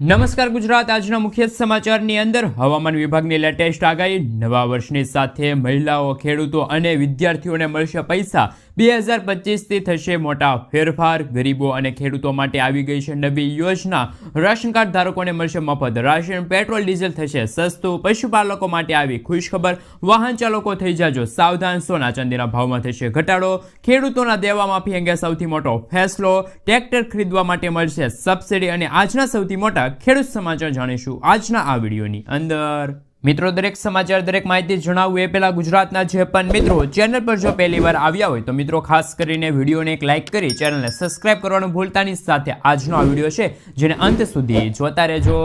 નમસ્કાર ગુજરાત. આજના મુખ્ય સમાચારની અંદર હવામાન વિભાગની લેટેસ્ટ આગાહી. નવા વર્ષની સાથે મહિલાઓ, ખેડૂતો અને વિદ્યાર્થીઓને મળશે પૈસા. બે હજાર પચીસથી થશે મોટા ફેરફાર. ગરીબો અને ખેડૂતો માટે આવી ગઈ છે નવી યોજના. રાશન કાર્ડ ધારકોને મળશે મફત. રાશન, પેટ્રોલ, ડીઝલ થશે સસ્તું. પશુપાલકો માટે આવી ખુશખબર. વાહન ચાલકો થઈ જાજો. સાવધાન, સોના ચાંદીના ભાવમાં થશે ઘટાડો. ખેડૂતોના દેવા માફી અંગે સૌથી મોટો ફેસલો ટ્રેક્ટર ખરીદવા માટે મળશે સબસિડી. અને આજના સૌથી મોટા ખેડૂત સમાચાર જાણીશું. આજના આ વિડીયોની અંદર. મિત્રો, દરેક સમાચાર, દરેક માહિતી જણાવવું એ પહેલાં ગુજરાતના જે પણ મિત્રો ચેનલ પર જો પહેલી વાર આવ્યા હોય તો મિત્રો, ખાસ કરીને વિડીયોને એક લાઇક કરી ચેનલને સબસ્ક્રાઇબ કરવાનું ભૂલતાની સાથે આજનો આ વીડિયો છે, જેને અંત સુધી જોતા રહેજો.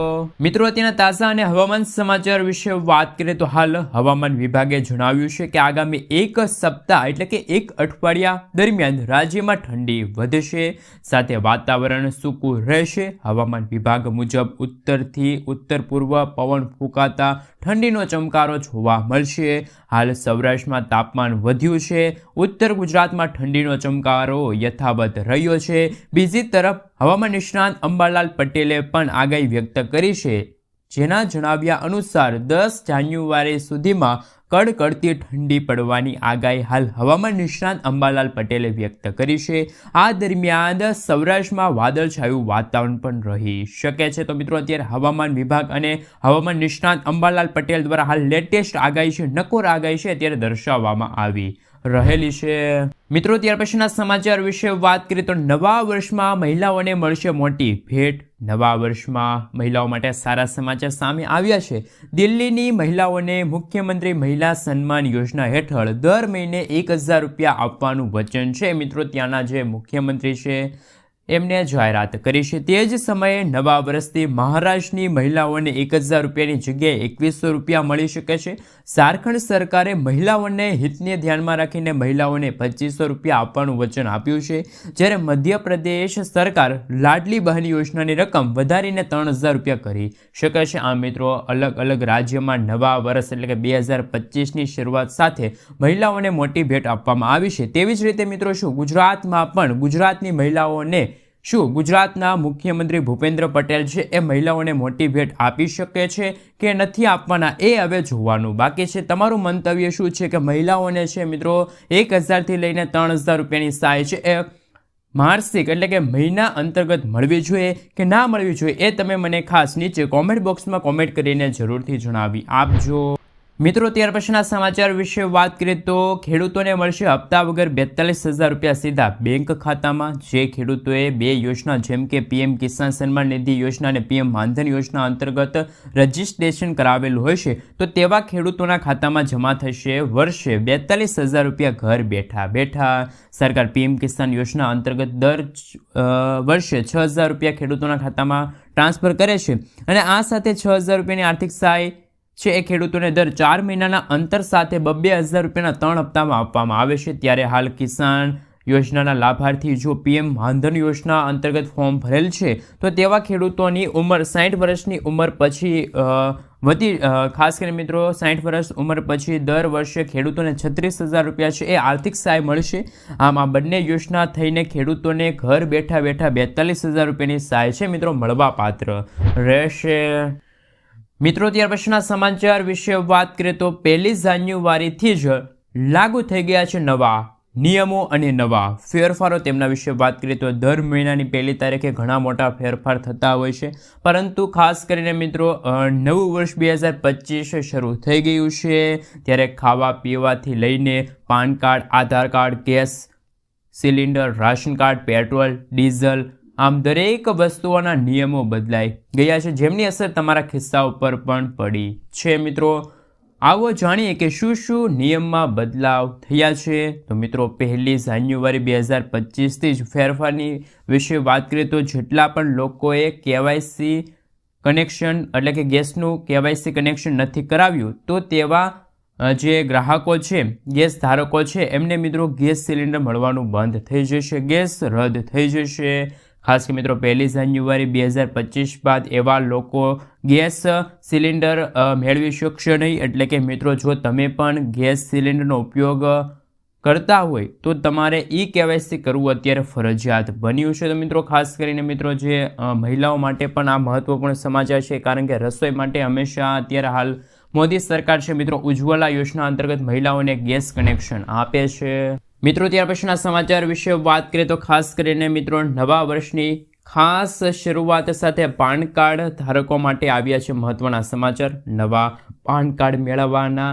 મિત્રો, અત્યારના તાજા અને હવામાન સમાચાર વિશે વાત કરીએ તો હાલ હવામાન વિભાગે જણાવ્યું છે કે આગામી એક સપ્તાહ એટલે કે એક અઠવાડિયા દરમિયાન રાજ્યમાં ઠંડી વધશે, સાથે વાતાવરણ સૂકું રહેશે. હવામાન વિભાગ મુજબ ઉત્તરથી ઉત્તર પૂર્વ પવન ફૂંકાતા ઠંડીનો ચમકારો જોવા મળશે. હાલ સૌરાષ્ટ્રમાં તાપમાન વધ્યું છે. ઉત્તર ગુજરાતમાં ઠંડીનો ચમકારો યથાવત રહ્યો છે. બીજી તરફ હવામાન નિષ્ણાંત અંબાલાલ પટેલે પણ આગાહી વ્યક્ત કરી છે. જેના જણાવ્યા અનુસાર દસ જાન્યુઆરી સુધીમાં કડકડતી ઠંડી પડવાની આગાહી હાલ હવામાન નિષ્ણાંત અંબાલાલ પટેલે વ્યક્ત કરી છે. આ દરમિયાન સૌરાષ્ટ્રમાં વાદળછાયું વાતાવરણ પણ રહી શકે છે. તો મિત્રો, અત્યારે હવામાન વિભાગ અને હવામાન નિષ્ણાંત અંબાલાલ પટેલ દ્વારા હાલ લેટેસ્ટ આગાહી છે, નકોર આગાહી છે, અત્યારે દર્શાવવામાં આવી રહેલી છે. મિત્રો, ત્યાર પછીના સમાચાર વિશે વાત કરીએ તો નવા વર્ષમાં મહિલાઓને મળશે મોટી ભેટ નવા વર્ષમાં મહિલાઓ માટે સારા સમાચાર સામે આવ્યા છે. દિલ્હીની મહિલાઓને મુખ્યમંત્રી મહિલા સન્માન યોજના હેઠળ દર મહિને એક હજાર રૂપિયા આપવાનું વચન છે. મિત્રો, ત્યાંના જે મુખ્યમંત્રી છે એમને જાહેરાત કરી છે. તે જ સમયે નવા વર્ષથી મહારાષ્ટ્રની મહિલાઓને એક હજાર રૂપિયાની જગ્યાએ એકવીસો રૂપિયા મળી શકે છે. ઝારખંડ સરકારે મહિલાઓને હિતને ધ્યાનમાં રાખીને મહિલાઓને પચીસો રૂપિયા આપવાનું વચન આપ્યું છે. જ્યારે મધ્યપ્રદેશ સરકાર લાડલી બહેન યોજનાની રકમ વધારીને ત્રણ હજાર રૂપિયા કરી શકે છે. આ મિત્રો અલગ અલગ રાજ્યમાં નવા વર્ષ એટલે કે બે હજાર પચીસની શરૂઆત સાથે મહિલાઓને મોટી ભેટ આપવામાં આવી છે. તેવી જ રીતે મિત્રો શું? ગુજરાતમાં પણ ગુજરાતની મહિલાઓને શું ગુજરાતના મુખ્યમંત્રી ભૂપેન્દ્ર પટેલ છે એ મહિલાઓને મોટી ભેટ આપી શકે છે કે નથી આપવાના એ હવે જોવાનું બાકી છે. તમારું મંતવ્ય શું છે કે મહિલાઓને છે મિત્રો એક હજારથી લઈને ત્રણ હજાર રૂપિયાની સહાય છે એ માસિક એટલે કે મહિના અંતર્ગત મળવી જોઈએ કે ના મળવી જોઈએ એ તમે મને ખાસ નીચે કોમેન્ટ બોક્સમાં કોમેન્ટ કરીને જરૂરથી જણાવી આપજો. મિત્રો, ત્યાર પછીના સમાચાર વિશે વાત કરીએ તો ખેડૂતોને મળશે હપ્તા વગર બેતાલીસ હજાર રૂપિયા સીધા. બેંક ખાતામાં જે ખેડૂતોએ બે યોજના, જેમ કે પીએમ કિસાન સન્માન નિધિ યોજના અને પીએમ માનધન યોજના અંતર્ગત રજિસ્ટ્રેશન કરાવેલું હોય છે, તો તેવા ખેડૂતોના ખાતામાં જમા થશે વર્ષે બેતાલીસ હજાર રૂપિયા ઘર બેઠા બેઠા. સરકાર પીએમ કિસાન યોજના અંતર્ગત દર વર્ષે છ હજાર રૂપિયા ખેડૂતોના ખાતામાં ટ્રાન્સફર કરે છે અને આ સાથે છ હજાર રૂપિયાની આર્થિક સહાય છે. એ ખેડૂતોને દર ચાર મહિનાના અંતર સાથે બબ્બે હજાર રૂપિયાના ત્રણ હપ્તામાં આપવામાં આવે છે. ત્યારે હાલ કિસાન યોજનાના લાભાર્થી જો પીએમ માનધન યોજના અંતર્ગત ફોર્મ ભરેલ છે, તો તેવા ખેડૂતોની ઉંમર સાઠ વર્ષની ઉંમર પછી વધી ખાસ કરીને મિત્રો સાઠ વર્ષ ઉંમર પછી દર વર્ષે ખેડૂતોને છત્રીસ હજાર રૂપિયા છે. એ આર્થિક સહાય મળશે. આમ આ બંને યોજના થઈને ખેડૂતોને ઘર બેઠા બેઠા બેતાલીસ હજાર રૂપિયાની સહાય છે. મિત્રો, મળવાપાત્ર રહેશે. મિત્રો, ત્યાર પછીના સમાચાર વિશે વાત કરીએ તો પહેલી જાન્યુઆરીથી જ લાગુ થઈ ગયા છે નવા નિયમો અને નવા ફેરફારો. તેમના વિશે વાત કરીએ તો દર મહિનાની પહેલી તારીખે ઘણા મોટા ફેરફાર થતા હોય છે. પરંતુ ખાસ કરીને મિત્રો નવું વર્ષ બે હજાર પચીસ શરૂ થઈ ગયું છે. ત્યારે ખાવા પીવાથી લઈને PAN card, Aadhaar card, gas cylinder, ration card, petrol, diesel આમ દરેક વસ્તુઓના નિયમો બદલાઈ ગયા છે. જેમની અસર તમારા ખિસ્સા ઉપર પણ પડી છે મિત્રો. આવો જાણીએ કે શું શું નિયમમાં બદલાવ થયા છે. તો મિત્રો, પહેલી જાન્યુઆરી બે હજાર પચીસથી જ ફેરફારની વિશે વાત કરીએ તો જેટલા પણ લોકોએ કેવાયસી કનેક્શન એટલે કે ગેસનું કેવાયસી કનેક્શન નથી કરાવ્યું, તો તેવા જે ગ્રાહકો છે, ગેસ ધારકો છે, એમને મિત્રો ગેસ સિલિન્ડર મળવાનું બંધ થઈ જશે, ગેસ રદ થઈ જશે. ખાસ કે મિત્રો, પહેલી જાન્યુઆરી બે હજાર પચીસ બાદ એવા લોકો ગેસ સિલિન્ડર મેળવી શકશે નહીં. એટલે કે મિત્રો, જો તમે પણ ગેસ સિલિન્ડરનો ઉપયોગ કરતા હોય, તો તમારે ઈ કેવાયસી કરવું અત્યારે ફરજિયાત બન્યું છે. તો મિત્રો, ખાસ કરીને મિત્રો, જે મહિલાઓ માટે પણ આ મહત્વપૂર્ણ સમાચાર છે, કારણ કે રસોઈ માટે હંમેશા અત્યારે હાલ મોદી સરકાર છે, મિત્રો, ઉજ્જવલા યોજના અંતર્ગત મહિલાઓને ગેસ કનેક્શન આપે છે. મિત્રો, ત્યાર પછીના સમાચાર વિશે વાત કરીએ તો ખાસ કરીને મિત્રો, નવા વર્ષની ખાસ શરૂઆત સાથે પાન કાર્ડ ધારકો માટે આવ્યા છે મહત્વના સમાચાર. નવા પાન કાર્ડ મેળવવાના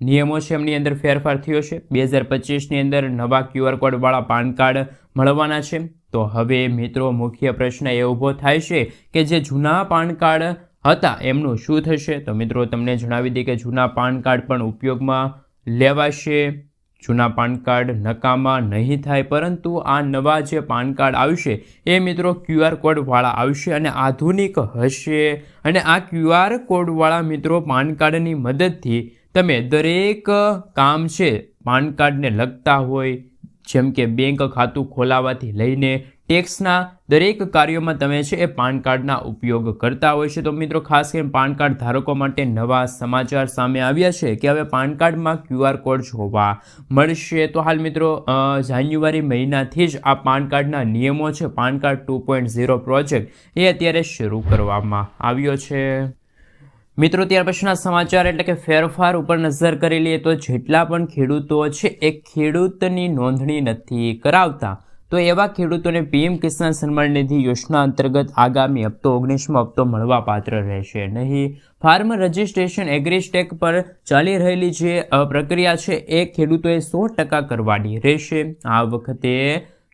નિયમો છે એમની અંદર ફેરફાર થયો છે. બે હજાર પચીસની અંદર નવા ક્યુઆર કોડવાળા પાન કાર્ડ મળવાના છે. તો હવે મિત્રો, મુખ્ય પ્રશ્ન એ ઊભો થાય છે કે જે જૂના પાન કાર્ડ હતા એમનું શું થશે? તો મિત્રો, તમને જણાવી દઈએ કે જૂના પાન કાર્ડ પણ ઉપયોગમાં લેવાશે જૂના પાન કાર્ડ નકામા નહીં થાય, પરંતુ આ નવા જે પાન કાર્ડ આવશે, એ મિત્રો ક્યુઆર કોડવાળા આવશે અને આધુનિક હશે. અને આ ક્યુઆર કોડવાળા મિત્રો પાન કાર્ડની મદદથી તમે દરેક કામ છે પાન કાર્ડને લગતા હોય જેમ કે બેંક ખાતું ખોલાવવાથી લઈને ટેક્સના દરેક કાર્યોમાં તમે છે એ પાન કાર્ડના ઉપયોગ કરતા હોય છે. તો મિત્રો, ખાસ કરીને પાન કાર્ડ ધારકો માટે નવા સમાચાર સામે આવ્યા છે કે હવે પાન કાર્ડમાં ક્યુઆર કોડ જોવા મળશે. તો હાલ મિત્રો જાન્યુઆરી મહિનાથી જ આ પાન કાર્ડના નિયમો છે. PAN card two point zero project એ અત્યારે શરૂ કરવામાં આવ્યો છે. મિત્રો, ત્યાર પછીના સમાચાર એટલે કે ફેરફાર ઉપર નજર કરી લઈએ તો જેટલા પણ ખેડૂતો છે, એ ખેડૂતની નોંધણી નથી કરાવતા. તો એવા ખેડૂતોને પીએમ કિસાન સન્માન નિધિ યોજના અંતર્ગત આગામી હપ્તો, ઓગણીસમો હપ્તો મળવા પાત્ર રહેશે નહીં. ફાર્મ રજિસ્ટ્રેશન એગ્રીસ્ટેક પર ચાલી રહેલી જે પ્રક્રિયા છે, એ ખેડૂતોએ સો ટકા કરવાની રહેશે. આ વખતે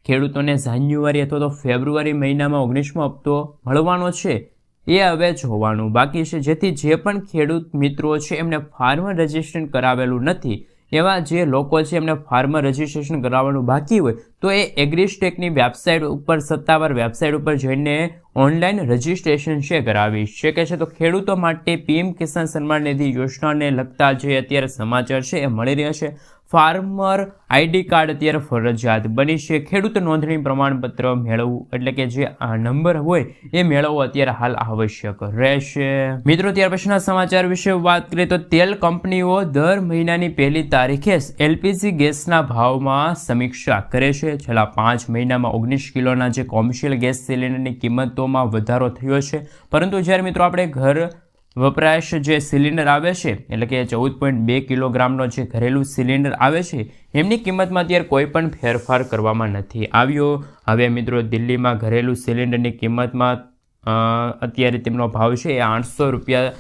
ખેડૂતોને જાન્યુઆરી અથવા તો ફેબ્રુઆરી મહિનામાં ઓગણીસમો હપ્તો મળવાનો છે. એ હવે જોવાનું બાકી છે. જેથી જે પણ ખેડૂત મિત્રો છે, એમને ફાર્મર રજિસ્ટ્રેશન કરાવેલું નથી, એવા જે લોકો છે, એમને ફાર્મર રજિસ્ટ્રેશન કરાવવાનું બાકી હોય, તો એ એગ્રીસ્ટેકની વેબસાઇટ ઉપર, સત્તાવાર વેબસાઇટ ઉપર જઈને ઓનલાઈન રજિસ્ટ્રેશન છે કરાવી શકે છે. તો ખેડૂતો માટે પીએમ કિસાન સન્માન નિધિ યોજનાને લગતા જે અત્યારે સમાચાર છે, એ મળી રહ્યા છે. ફાર્મર આઈડી કાર્ડ અત્યારે ફરજિયાત બની છે. ખેડૂત નોંધણી પ્રમાણપત્ર મેળવવું એટલે કે જે આ નંબર હોય એ મેળવવો અત્યારે હાલ આવશ્યક રહેશે. મિત્રો, ત્યાર પછીના સમાચાર વિશે વાત કરીએ તો તેલ કંપનીઓ દર મહિનાની પહેલી તારીખે એલપીજી ગેસના ભાવમાં સમીક્ષા કરે છે. છેલ્લા પાંચ મહિનામાં ઓગણીસ કિલોના જે કોમર્શિયલ ગેસ સિલિન્ડરની કિંમતોમાં વધારો થયો છે. પરંતુ જ્યારે મિત્રો, આપણે ઘર વપરાશ જે સિલિન્ડર આવે છે, એટલે કે ચૌદ પોઈન્ટ બે કિલોગ્રામનો જે ઘરેલું સિલિન્ડર આવે છે, એમની કિંમતમાં અત્યારે કોઈ પણ ફેરફાર કરવામાં નથી આવ્યો. હવે મિત્રો, દિલ્હીમાં ઘરેલું સિલિન્ડરની કિંમતમાં અત્યારે તેમનો ભાવ છે એ આઠસો રૂપિયા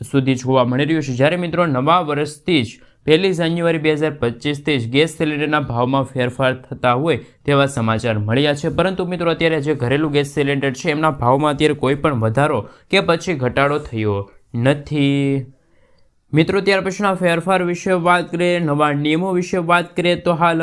સુધી જોવા મળી રહ્યો છે. જ્યારે મિત્રો, નવા વર્ષથી જ પહેલી જાન્યુઆરી બે હજાર પચીસથી જ ગેસ સિલિન્ડરના ભાવમાં ફેરફાર થતા હોય તેવા સમાચાર મળ્યા છે. પરંતુ મિત્રો, અત્યારે જે ઘરેલું ગેસ સિલિન્ડર છે, એમના ભાવમાં અત્યારે કોઈ પણ વધારો કે પછી ઘટાડો થયો નથી. મિત્રો, ત્યાર પછીના ફેરફાર વિશે વાત કરીએ, નવા નિયમો વિશે વાત કરીએ તો હાલ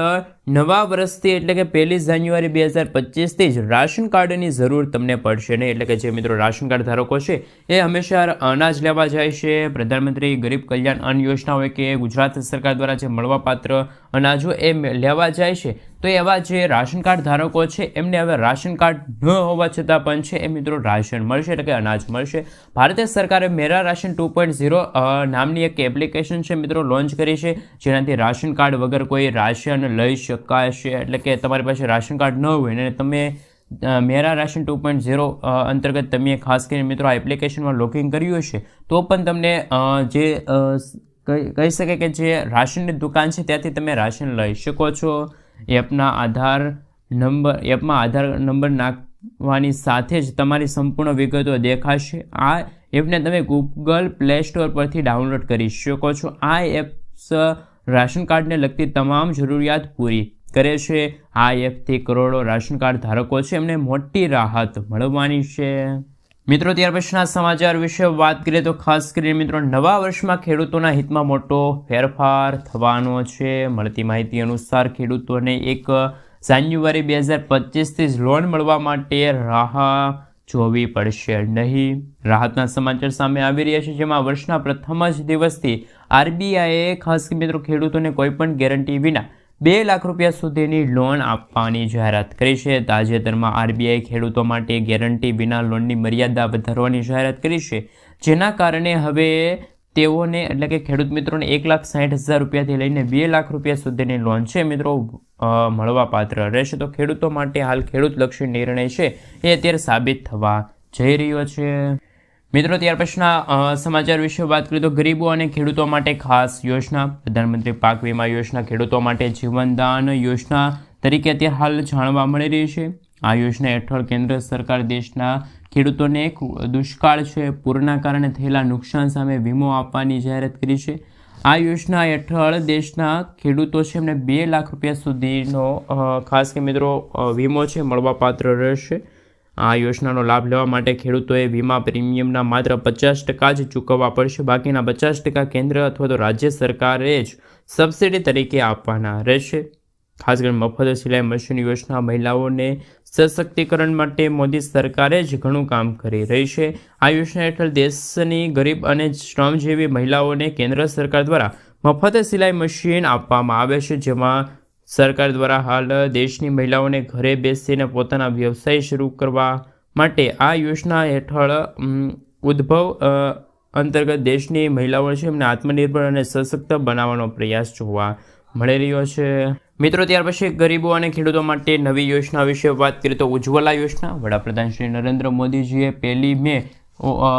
નવા વર્ષથી એટલે કે પહેલી જાન્યુઆરી બે હજાર પચીસથી જ રાશન કાર્ડની જરૂર તમને પડશે નહીં. એટલે કે જે મિત્રો રાશન કાર્ડ ધારકો છે, એ હંમેશા અનાજ લેવા જાય છે. પ્રધાનમંત્રી ગરીબ કલ્યાણ અન્ન યોજના હોય કે ગુજરાત સરકાર દ્વારા જે મળવાપાત્ર અનાજો એ મે- લેવા જાય છે, તો એવા જે રાશન કાર્ડ ધારકો છે, એમને હવે રાશન કાર્ડ ન હોવા છતાં પણ છે, એ મિત્રો રાશન મળશે એટલે કે અનાજ મળશે. ભારતીય સરકારે Mera ration two point zero નામની એક એપ્લિકેશન છે મિત્રો લોન્ચ કરી છે, જેનાથી રાશન કાર્ડ વગર કોઈ રાશન લઈ શકાશે એટલે કે તમારી પાસે રાશન કાર્ડ ન હોય અને તમે Mera ration two point zero અંતર્ગત તમે ખાસ કરીને મિત્રો આ એપ્લિકેશનમાં લોગિન કર્યું હશે, તો પણ તમને જે કહી શકાય કે જે રાશનની દુકાન છે ત્યાંથી તમે રાશન લઈ શકો છો. એપના આધાર નંબર, એપમાં આધાર નંબર નાખવાની સાથે જ તમારી સંપૂર્ણ વિગતો દેખાશે. આ એપને તમે ગૂગલ પ્લે સ્ટોર પરથી ડાઉનલોડ કરી શકો છો. આ એપ્સ રાશન કાર્ડને લગતી તમામ જરૂરિયાત પૂરી કરે છે. આ એપથી કરોડો રાશન કાર્ડ ધારકો છે. એમને મોટી રાહત મળવાની છે. મિત્રો, ત્યાર પછીના સમાચાર વિશે વાત કરીએ તો ખાસ કરીને મિત્રો, નવા વર્ષમાં ખેડૂતોના હિતમાં મોટો ફેરફાર થવાનો છે. મળતી માહિતી અનુસાર ખેડૂતોને એક જાન્યુઆરી બે હજાર પચીસથી જ લોન મળવા માટે રાહ જોવી પડશે. નહીં. રાહતના સમાચાર સામે આવી રહ્યા છે, જેમાં વર્ષના પ્રથમ જ દિવસથી આરબીઆઈએ ખાસ મિત્રો ખેડૂતોને કોઈપણ ગેરંટી વિના બે લાખ રૂપિયા સુધીની લોન આપવાની જાહેરાત કરી છે. તાજેતરમાં આરબીઆઈ ખેડૂતો માટે ગેરંટી વિના લોનની મર્યાદા વધારવાની જાહેરાત કરી છે. જેના કારણે હવે તેઓને, એટલે કે ખેડૂત મિત્રોને એક લાખ સાઠ હજાર રૂપિયાથી લઈને બે લાખ રૂપિયા સુધીની લોન છે મિત્રો મળવાપાત્ર રહેશે. તો ખેડૂતો માટે હાલ ખેડૂતલક્ષી નિર્ણય છે એ અત્યારે સાબિત થવા જઈ રહ્યો છે. મિત્રો, ત્યાર પછીના સમાચાર વિશે વાત કરીએ તો ગરીબો અને ખેડૂતો માટે ખાસ યોજના, પ્રધાનમંત્રી પાક વીમા યોજના, ખેડૂતો માટે જીવનદાન યોજના તરીકે અત્યારે હાલ જાણવા મળી રહી છે. આ યોજના હેઠળ કેન્દ્ર સરકાર દેશના ખેડૂતોને દુષ્કાળ છે, પૂરના કારણે થયેલા નુકસાન સામે વીમો આપવાની જાહેરાત કરી છે. આ યોજના હેઠળ દેશના ખેડૂતો છે, એમને બે લાખ રૂપિયા સુધીનો ખાસ કે મિત્રો વીમો છે, મળવાપાત્ર રહેશે. આ યોજનાનો લાભ લેવા માટે ખેડૂતોએ વીમા પ્રીમિયમના માત્ર પચાસ ટકા જ ચૂકવવા પડશે. બાકીના પચાસ ટકા કેન્દ્ર અથવા તો રાજ્ય સરકારે જ સબસિડી તરીકે આપવાના રહેશે. ખાસ કરીને મફત સિલાઈ મશીન યોજના મહિલાઓને સશક્તિકરણ માટે મોદી સરકારે જ ઘણું કામ કરી રહી છે. આ યોજના હેઠળ દેશની ગરીબ અને શ્રમજીવી મહિલાઓને કેન્દ્ર સરકાર દ્વારા મફત સિલાઈ મશીન આપવામાં આવે છે, જેમાં સરકાર દ્વારા હાલ દેશની મહિલાઓને ઘરે બેસીને પોતાના વ્યવસાય શરૂ કરવા માટે આ યોજના હેઠળ ઉદ્ભવ અંતર્ગત દેશની મહિલાઓ છે એમને આત્મનિર્ભર અને સશક્ત બનાવવાનો પ્રયાસ જોવા મળી રહ્યો છે. મિત્રો, ત્યાર પછી ગરીબો અને ખેડૂતો માટે નવી યોજના વિશે વાત કરીએ તો ઉજ્જવલા યોજના. વડાપ્રધાન શ્રી નરેન્દ્ર મોદીજીએ પહેલી મે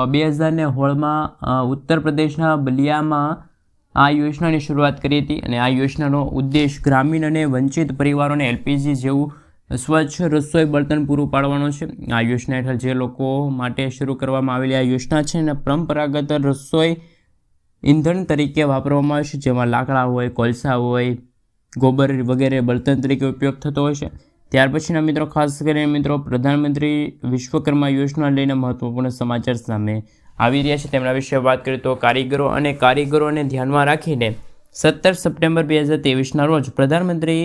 બે હજારને હોળમાં ઉત્તર પ્રદેશના બલિયામાં આ યોજનાની શરૂઆત કરી હતી અને આ યોજનાનો ઉદ્દેશ ગ્રામીણ અને વંચિત પરિવારોને એલપીજી જેવું સ્વચ્છ રસોઈ બળતણ પૂરું પાડવાનો છે. આ યોજના હેઠળ જે લોકો માટે શરૂ કરવામાં આવેલી આ યોજના છે અને પરંપરાગત રસોઈ ઈંધણ તરીકે વાપરવામાં આવે છે, જેમાં લાકડા હોય, કોલસા હોય, ગોબર વગેરે બળતણ તરીકે ઉપયોગ થતો હોય છે. ત્યાર પછીના મિત્રો, ખાસ કરીને મિત્રો, પ્રધાનમંત્રી વિશ્વકર્મા યોજના લઈને મહત્વપૂર્ણ સમાચાર સામે આવી રહ્યા છે. તેમના વિશે વાત કરીએ તો કારીગરો અને કારીગરોને ધ્યાનમાં રાખીને સત્તર સપ્ટેમ્બર બે હજાર ત્રેવીસના રોજ પ્રધાનમંત્રી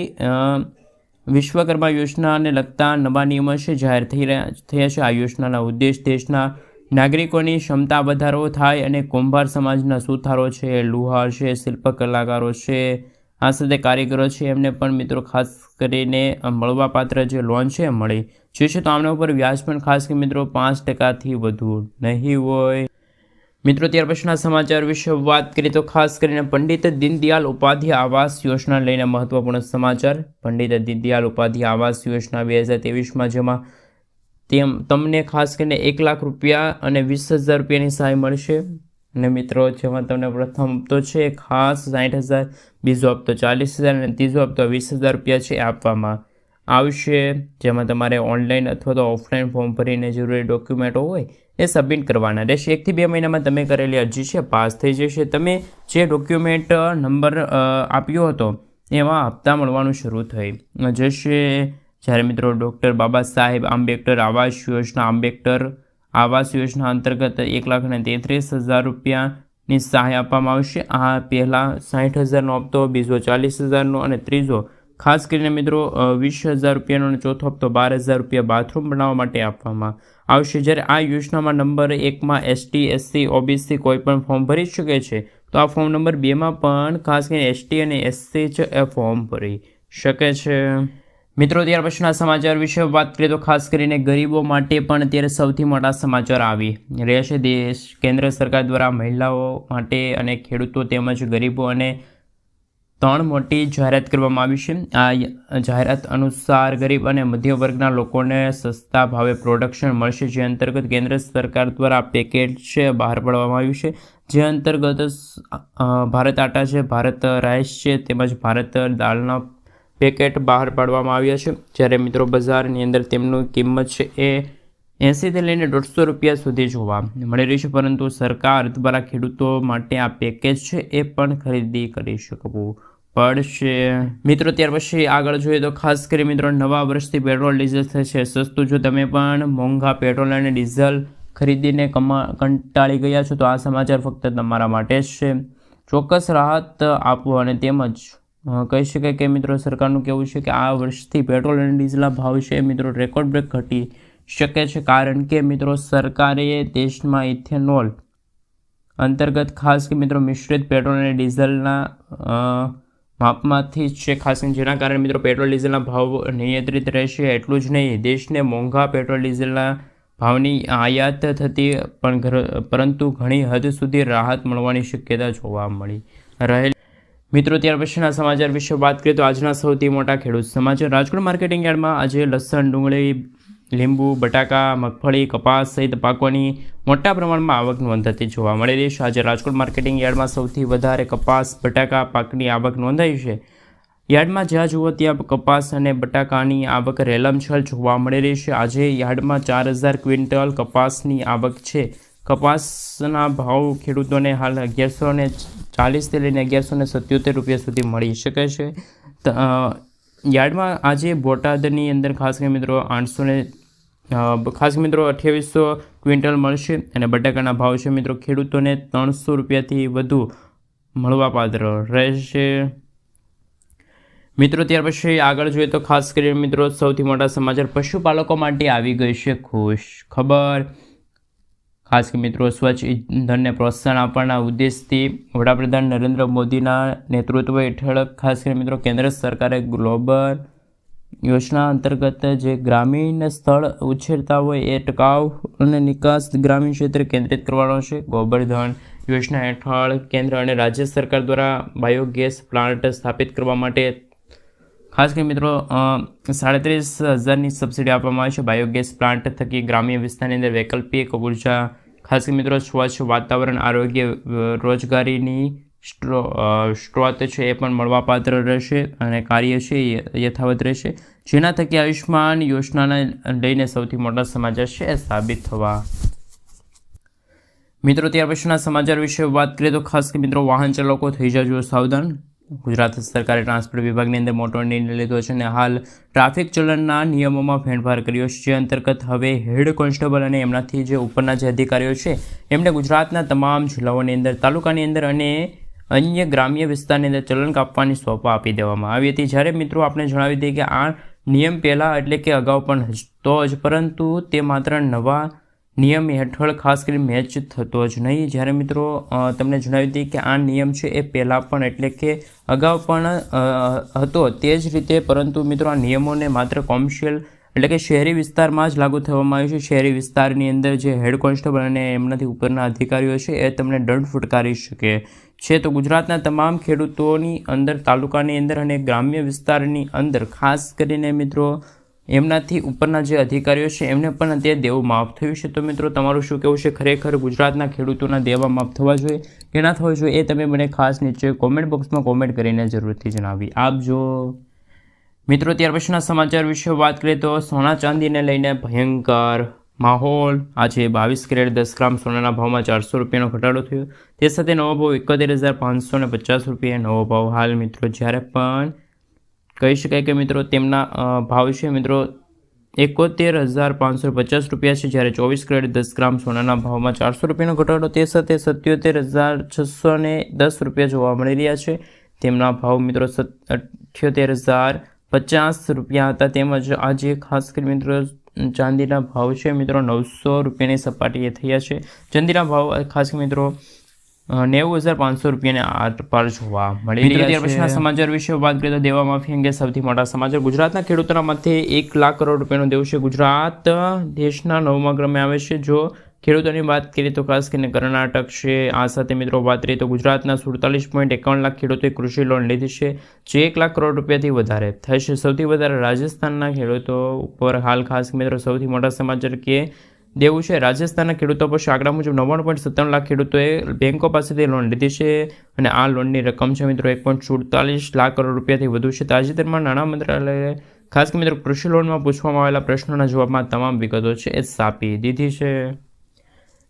વિશ્વકર્મા યોજનાને લગતા નવા નિયમો છે જાહેર થઈ રહ્યા થયા છે. આ યોજનાના ઉદ્દેશ દેશના નાગરિકોની ક્ષમતા વધારો થાય અને કુંભાર સમાજના સુથારો છે, લુહાર છે શિલ્પ કલાકારો છે આ સાથે કારીગરો છે, એમને પણ મિત્રો ખાસ કરીને મળવાપાત્ર જે લોન છે મળી. જોશે તો આમના ઉપર વ્યાજ પણ ખાસ કે મિત્રો પાંચ ટકાથી વધુ નહીં હોય. મિત્રો, ત્યાર પછીના સમાચાર વિશે વાત કરીએ તો ખાસ કરીને પંડિત દીનદયાલ ઉપાધ્યાય આવાસ યોજના લઈને મહત્વપૂર્ણ સમાચાર. પંડિત દીનદયાલ ઉપાધ્યાય આવાસ યોજના બે હજાર ત્રેવીસમાં જેમાં તેમ, તમને ખાસ કરીને એક લાખ રૂપિયા અને વીસ હજાર રૂપિયાની સહાય મળશે. અને મિત્રો, જેમાં તમને પ્રથમ હપ્તો છે, ખાસ સાઠ હજાર, બીજો હપ્તો ચાલીસ હજાર અને ત્રીજો હપ્તો વીસ હજાર રૂપિયા છે આપવામાં આવશે. જેમાં તમારે ઓનલાઈન અથવા તો ઓફલાઈન ફોર્મ ભરીને જરૂરી ડોક્યુમેન્ટો હોય એ સબમિટ કરવાના રહેશે. એકથી બે મહિનામાં તમે કરેલી અરજી છે, પાસ થઈ જશે. તમે જે ડોક્યુમેન્ટ નંબર આપ્યો હતો એમાં હપ્તા મળવાનું શરૂ થઈ જશે. જ્યારે મિત્રો ડૉક્ટર બાબા સાહેબ આંબેડકર આવાસ યોજના આંબેડકર આવાસ યોજના અંતર્ગત એક લાખ અને તેત્રીસ હજાર રૂપિયાની સહાય આપવામાં આવશે. આ પહેલાં સાઠ હજારનો હપ્તો, બીજો ચાલીસ હજારનો અને ત્રીજો ખાસ કરીને મિત્રો વીસ હજાર રૂપિયાનો અને ચોથો હપ્તો બાર હજાર રૂપિયા બાથરૂમ બનાવવા માટે આપવામાં આવશે. જ્યારે આ યોજનામાં નંબર એકમાં એસટી, એસસી, ઓબીસી કોઈ પણ ફોર્મ ભરી શકે છે, તો આ ફોર્મ નંબર બેમાં પણ ખાસ કરીને એસટી અને એસસી જ ફોર્મ ભરી શકે છે. મિત્રો, ત્યાર પછીના સમાચાર વિશે વાત કરીએ તો ખાસ કરીને ગરીબો માટે પણ અત્યારે સૌથી મોટા સમાચાર આવી રહ્યા છે. દેશ, કેન્દ્ર સરકાર દ્વારા મહિલાઓ માટે અને ખેડૂતો તેમજ ગરીબો અને ત્રણ મોટી જાહેરાત કરવામાં આવી છે. આ જાહેરાત અનુસાર ગરીબ અને મધ્ય વર્ગના લોકોને સસ્તા ભાવે પ્રોડક્શન મળશે, જે અંતર્ગત કેન્દ્ર સરકાર દ્વારા પેકેજ છે બહાર પાડવામાં આવ્યું છે. જે અંતર્ગત ભારત આટા છે, ભારત રાઈસ છે તેમજ ભારત દાળના પેકેટ બહાર પાડવામાં આવ્યા છે. જ્યારે મિત્રો બજારની અંદર તેમનું કિંમત છે એ એંસીથી લઈને દોઢસો રૂપિયા સુધી જોવા મળી રહી છે. પરંતુ સરકાર દ્વારા ખેડૂતો માટે આ પેકેજ છે એ પણ ખરીદી કરી શકવું પડશે. મિત્રો, ત્યાર પછી આગળ જોઈએ તો ખાસ કરી મિત્રો, નવા વર્ષથી પેટ્રોલ, ડીઝલ થશે. સસ્તું જો તમે પણ મોંઘા પેટ્રોલ અને ડીઝલ ખરીદીને કમા, કંટાળી ગયા છો, તો આ સમાચાર ફક્ત તમારા માટે જ છે. ચોક્કસ રાહત આપવો અને તેમજ કહી શકાય કે મિત્રો સરકારનું કહેવું છે કે આ વર્ષથી પેટ્રોલ અને ડીઝલના ભાવ છે મિત્રો રેકોર્ડ બ્રેક ઘટી શકે છે. કારણ કે મિત્રો સરકારે દેશમાં ઇથેનોલ અંતર્ગત ખાસ કે મિત્રો મિશ્રિત પેટ્રોલ અને ડીઝલના માપમાંથી જ છે ખાસ જેના કારણે મિત્રો પેટ્રોલ ડીઝલના ભાવ નિયંત્રિત રહેશે. એટલું જ નહીં, દેશને મોંઘા પેટ્રોલ ડીઝલના ભાવની આયાત થતી પણ પરંતુ ઘણી હદ સુધી રાહત મળવાની શક્યતા જોવા મળી રહેલ મિત્રો, ત્યાર પછીના સમાચાર વિશે વાત કરીએ તો આજના સૌથી મોટા ખેડૂત સમાચાર. રાજકોટ માર્કેટિંગ યાર્ડમાં આજે લસણ, ડુંગળી, લીંબુ, બટાકા, મગફળી, કપાસ સહિત પાકોની મોટા પ્રમાણમાં આવક નોંધાતી જોવા મળી રહી છે. આજે રાજકોટ માર્કેટિંગ યાર્ડમાં સૌથી વધારે કપાસ, બટાકા, પાકની આવક નોંધાઈ છે. યાર્ડમાં જ્યાં જુઓ ત્યાં કપાસ અને બટાકાની આવક રેલમછલ જોવા મળી રહી છે. આજે યાર્ડમાં ચાર હજાર ક્વિન્ટલ કપાસની આવક છે. કપાસના ભાવ ખેડૂતોને હાલ અગિયારસો ને ચાલીસથી લઈને અગિયારસો ને સત્યોતેર રૂપિયા સુધી મળી શકે છે. યાર્ડમાં આજે બોટાદની અંદર ખાસ કરીને મિત્રો આઠસો ને ખાસ મિત્રો અઠ્યાવીસો ક્વિન્ટલ મળશે અને બટાકાના ભાવ છે મિત્રો ખેડૂતોને ત્રણસો રૂપિયાથી વધુ મળવાપાત્ર રહેશે. મિત્રો ત્યાર પછી આગળ જોઈએ તો ખાસ કરીને મિત્રો સૌથી મોટા સમાચાર, પશુપાલકો માટે આવી ગઈ છે ખુશ ખબર. ખાસ કે મિત્રો સ્વચ્છ ઇંધણને પ્રોત્સાહન આપવાના ઉદ્દેશથી વડાપ્રધાન નરેન્દ્ર મોદીના નેતૃત્વ હેઠળ ખાસ કરીને મિત્રો કેન્દ્ર સરકારે ગ્લોબલ યોજના અંતર્ગત જે ગ્રામીણ સ્થળ ઉછેરતા હોય એ ટકાઉ અને નિકાસ ગ્રામીણ ક્ષેત્રે કેન્દ્રિત કરવાનો છે. ગોબરધન યોજના હેઠળ કેન્દ્ર અને રાજ્ય સરકાર દ્વારા બાયોગેસ પ્લાન્ટ સ્થાપિત કરવા માટે ખાસ કરી મિત્રો સાડત્રીસ હજારની સબસિડી આપવામાં આવે છે. બાયોગેસ પ્લાન્ટ થકી ગ્રામ્ય વિસ્તારની અંદર વૈકલ્પિક ઊર્જા, ખાસ કરી મિત્રો, સ્વચ્છ વાતાવરણ, આરોગ્ય રોજગારીની સ્ત્રોત છે એ પણ મળવાપાત્ર રહેશે અને કાર્ય છે એ યથાવત રહેશે. જેના થકી આયુષ્માન યોજનાને લઈને સૌથી મોટા સમાચાર છે સાબિત થવા. મિત્રો, ત્યાર પછીના સમાચાર વિશે વાત કરીએ તો ખાસ કે મિત્રો, વાહન ચાલકો થઈ જજો સાવધાન. ગુજરાત સરકારે ટ્રાન્સપોર્ટ વિભાગની અંદર મોટો નિર્ણય લીધો છે અને હાલ ટ્રાફિક ચલણના નિયમોમાં ફેરફાર કર્યો છે. જે અંતર્ગત હવે હેડ કોન્સ્ટેબલ અને એમનાથી જે ઉપરના જે અધિકારીઓ છે એમણે ગુજરાતના તમામ જિલ્લાઓની અંદર, તાલુકાની અંદર અને અન્ય ગ્રામ્ય વિસ્તારની અંદર ચલણ કાપવાની સોંપા આપી દેવામાં આવી હતી. જ્યારે મિત્રો આપણે જણાવી દઈએ કે આ નિયમ પહેલાં એટલે કે અગાઉ પણ હતો જ, પરંતુ તે માત્ર નવા નિયમ હેઠળ ખાસ કરી મેચ થતો જ નહીં. જ્યારે મિત્રો તમને જણાવી દઈએ કે આ નિયમ છે એ પહેલાં પણ એટલે કે અગાઉ પણ હતો તે જ રીતે. પરંતુ મિત્રો, આ નિયમોને માત્ર કોમર્શિયલ એટલે કે શહેરી વિસ્તારમાં જ લાગુ થવામાં આવ્યું છે. શહેરી વિસ્તારની અંદર જે હેડ કોન્સ્ટેબલ અને એમનાથી ઉપરના અધિકારીઓ છે એ તમને દંડ ફટકારી શકે છે. તો ગુજરાતના તમામ ખેડૂતોની અંદર, તાલુકાની અંદર અને ગ્રામ્ય વિસ્તારની અંદર, ખાસ કરીને મિત્રો એમનાથી ઉપરના જે અધિકારીઓ છે, એમને પણ અત્યારે દેવું માફ થયું છે. તો મિત્રો, તમારું શું કહેવું છે? ખરેખર ગુજરાતના ખેડૂતોના દેવા માફ થવા જોઈએ કે ના થવા જોઈએ એ તમે મને ખાસ નીચે કોમેન્ટ બોક્સમાં કોમેન્ટ કરીને જરૂરથી જણાવી. આપજો મિત્રો, ત્યાર પછીના સમાચાર વિશે વાત કરીએ તો સોના ચાંદીને લઈને ભયંકર માહોલ. આજે બાવીસ કેરેટ દસ ગ્રામ સોનાના ભાવમાં ચારસો રૂપિયાનો ઘટાડો થયો. તે સાથે નવો ભાવ એકોતેર હજાર પાંચસો પચાસ રૂપિયા. નવો ભાવ હાલ મિત્રો, જ્યારે પણ કહી શકાય કે મિત્રો તેમના ભાવ છે મિત્રો એકોતેર હજાર પાંચસો પચાસ રૂપિયા છે. જ્યારે ચોવીસ કેરેટ દસ ગ્રામ સોનાના ભાવમાં ચારસો રૂપિયાનો ઘટાડો તે સાથે સત્યોતેર હજાર છસો ને દસ રૂપિયા જોવા મળી રહ્યા છે. તેમના ભાવ મિત્રો અઠ્યોતેર હજાર પચાસ રૂપિયા હતા. તેમજ આજે ખાસ કરી મિત્રો ચાંદીના ભાવ છે. મિત્રો નવસો રૂપિયાની સપાટીએ થયા છે. ચાંદીના ભાવ ખાસ મિત્રો નેવું હજાર પાંચસો રૂપિયાની આર પર જોવા મળી ત્યાર પછીના સમાચાર વિશે વાત કરીએ તો દેવા માફી અંગે સૌથી મોટા સમાચાર. ગુજરાતના ખેડૂતોના મતે એક લાખ કરોડ રૂપિયાનું દેવું છે ગુજરાત. દેશના નવમા ક્રમે આવે છે. જો ખેડૂતોની વાત કરીએ તો ખાસ કરીને કર્ણાટક છે. આ સાથે મિત્રો વાત કરીએ તો ગુજરાતના સુડતાલીસ પોઈન્ટ એકાવન લાખ ખેડૂતોએ કૃષિ લોન લીધી છે જે એક લાખ કરોડ રૂપિયાથી વધારે થશે. સૌથી વધારે રાજસ્થાનના ખેડૂતો ઉપર હાલ ખાસ મિત્રો સૌથી મોટા સમાચાર કે દેવું છે. રાજસ્થાનના ખેડૂતો પર આંકડા મુજબ નવ્વાણું પોઈન્ટ સત્તાણું લાખ ખેડૂતોએ બેંકો પાસેથી લોન લીધી છે અને આ લોનની રકમ છે મિત્રો એક પોઈન્ટ સુડતાલીસ લાખ કરોડ રૂપિયાથી વધુ છે. તાજેતરમાં નાણાં મંત્રાલયે ખાસ કે મિત્રો કૃષિ લોનમાં પૂછવામાં આવેલા પ્રશ્નોના જવાબમાં તમામ વિગતો છે. એ સાપી દીધી છે.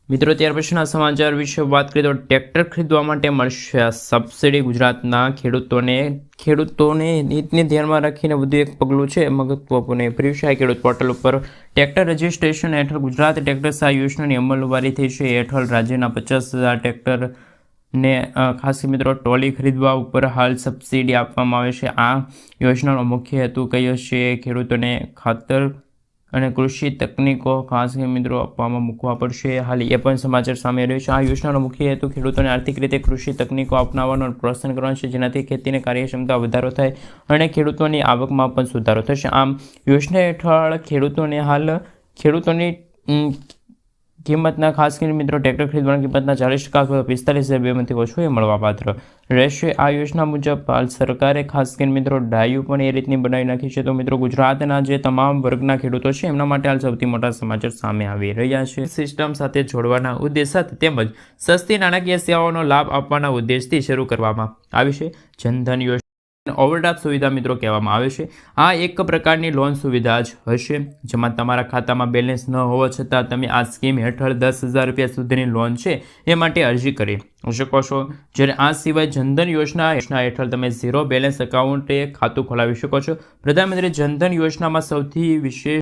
મિત્રો, ત્યાર પછીના સમાચાર વિશે વાત કરીએ તો ટ્રેક્ટર ખરીદવા માટે મળશે સબસિડી. ગુજરાતના ખેડૂતોને ખેડૂતોને નીતને ધ્યાનમાં રાખીને વધુ એક પગલું છે મહત્વપૂર્ણ પ્રિવશાય ખેડૂત પોર્ટલ ઉપર ટ્રેક્ટર રજિસ્ટ્રેશન હેઠળ ગુજરાત ટ્રેક્ટર સહાય યોજનાની અમલવારી થઈ છે. હેઠળ રાજ્યના પચાસ હજાર ટ્રેક્ટર ને ખાસ મિત્રો ટ્રોલી ખરીદવા ઉપર હાલ સબસિડી આપવામાં આવે છે. આ યોજનાનો મુખ્ય હેતુ કયો છે? ખેડૂતોને ખાતર અને કૃષિ તકનીકો ખાસ મિત્રો આપવામાં મૂકવા પડશે. હાલ એ પણ સમાચાર સામે રહ્યો છે. આ યોજનાનો મુખ્ય હેતુ ખેડૂતોને આર્થિક રીતે કૃષિ તકનીકો અપનાવવાનો પ્રોત્સાહન કરવાનો છે. જેનાથી ખેતીની કાર્યક્ષમતા વધારો થાય અને ખેડૂતોની આવકમાં પણ સુધારો થશે. આમ, યોજના હેઠળ ખેડૂતોને હાલ ખેડૂતોની કિંમતના ખાસ કરીને મિત્રો ટ્રેક્ટર ખરીદવાની કિંમતના ચાલીસ ટકા અથવા પિસ્તાલીસ હજાર બેમાંથી ઓછું એ મળવાપાત્ર રહેશે. આ યોજના મુજબ હાલ સરકારે ખાસ કરીને મિત્રો, ડાયું પણ એ રીતની બનાવી નાખી છે. તો મિત્રો, ગુજરાતના જે તમામ વર્ગના ખેડૂતો છે, એમના માટે હાલ સૌથી મોટા સમાચાર સામે આવી રહ્યા છે. સિસ્ટમ સાથે જોડવાના ઉદ્દેશ સાથે તેમજ સસ્તી નાણાકીય સેવાઓનો લાભ આપવાના ઉદ્દેશથી શરૂ કરવામાં આવી છે. જનધન યોજના ઓવરડ્રાફ્ટ સુવિધા મિત્રો કહેવામાં આવે છે. આ એક પ્રકારની લોન સુવિધા જ હશે. જેમાં તમારા ખાતામાં બેલેન્સ ન હોવા છતાં તમે આ સ્કીમ હેઠળ દસ હજાર રૂપિયા સુધીની લોન છે એ માટે અરજી કરી શકો છો. જ્યારે આ સિવાય જનધન યોજના યોજના હેઠળ તમે ઝીરો બેલેન્સ એકાઉન્ટે ખાતું ખોલાવી શકો છો. પ્રધાનમંત્રી જનધન યોજનામાં સૌથી વિશેષ